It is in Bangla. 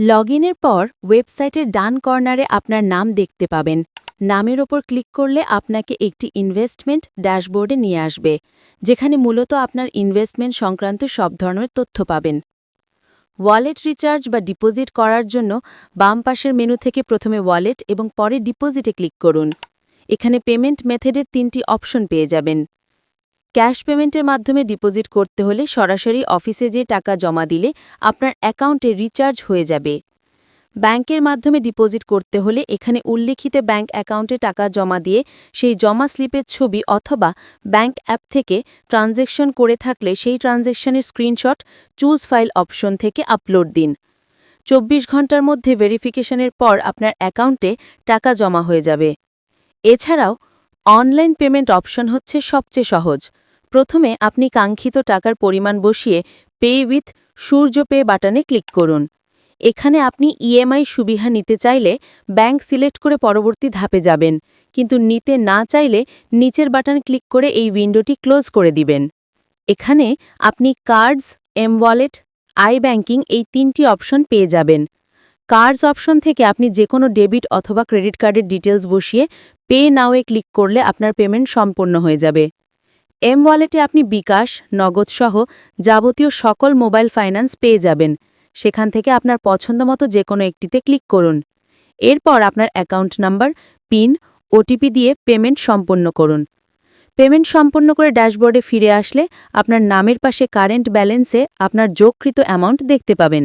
লগইনের পর ওয়েবসাইটের ডান কর্নারে আপনার নাম দেখতে পাবেন। নামের ওপর ক্লিক করলে আপনাকে একটি ইনভেস্টমেন্ট ড্যাশবোর্ডে নিয়ে আসবে, যেখানে মূলত আপনার ইনভেস্টমেন্ট সংক্রান্ত সব ধরনের তথ্য পাবেন। ওয়ালেট রিচার্জ বা ডিপোজিট করার জন্য বাম পাশের মেনু থেকে প্রথমে ওয়ালেট এবং পরে ডিপোজিটে ক্লিক করুন। এখানে পেমেন্ট মেথডের তিনটি অপশন পেয়ে যাবেন। ক্যাশ পেমেন্টের মাধ্যমে ডিপোজিট করতে হলে সরাসরি অফিসে যে টাকা জমা দিলে আপনার অ্যাকাউন্টে রিচার্জ হয়ে যাবে। ব্যাংকের মাধ্যমে ডিপোজিট করতে হলে এখানে উল্লেখিত ব্যাংক অ্যাকাউন্টে টাকা জমা দিয়ে সেই জমা স্লিপের ছবি অথবা ব্যাংক অ্যাপ থেকে ট্রানজ্যাকশন করে থাকলে সেই ট্রানজ্যাকশনের স্ক্রিনশট, চুজ ফাইল অপশন থেকে আপলোড দিন। চব্বিশ ঘণ্টার মধ্যে ভেরিফিকেশনের পর আপনার অ্যাকাউন্টে টাকা জমা হয়ে যাবে। এছাড়াও, অনলাইন পেমেন্ট অপশন হচ্ছে সবচেয়ে সহজ। প্রথমে আপনি কাঙ্ক্ষিত টাকার পরিমাণ বসিয়ে পে উইথ সূর্য পে বাটনে ক্লিক করুন। এখানে আপনি ইএমআই সুবিধা নিতে চাইলে ব্যাংক সিলেক্ট করে পরবর্তী ধাপে যাবেন, কিন্তু নিতে না চাইলে নিচের বাটন ক্লিক করে এই উইন্ডোটি ক্লোজ করে দিবেন। এখানে আপনি cards M wallet I banking এই তিনটি অপশন পেয়ে যাবেন। কার্ডস অপশন থেকে আপনি যে কোনো ডেবিট অথবা ক্রেডিট কার্ডের ডিটেলস বসিয়ে পে নাওয়ে ক্লিক করলে আপনার পেমেন্ট সম্পন্ন হয়ে যাবে। এম ওয়ালেটে আপনি বিকাশ, নগদসহ যাবতীয় সকল মোবাইল ফাইন্যান্স পেয়ে যাবেন। সেখান থেকে আপনার পছন্দমতো যে কোনো একটিতে ক্লিক করুন। এরপর আপনার অ্যাকাউন্ট নাম্বার, পিন, ওটিপি দিয়ে পেমেন্ট সম্পন্ন করুন। পেমেন্ট সম্পন্ন করে ড্যাশবোর্ডে ফিরে আসলে আপনার নামের পাশে কারেন্ট ব্যালেন্সে আপনার যোগকৃত অ্যামাউন্ট দেখতে পাবেন।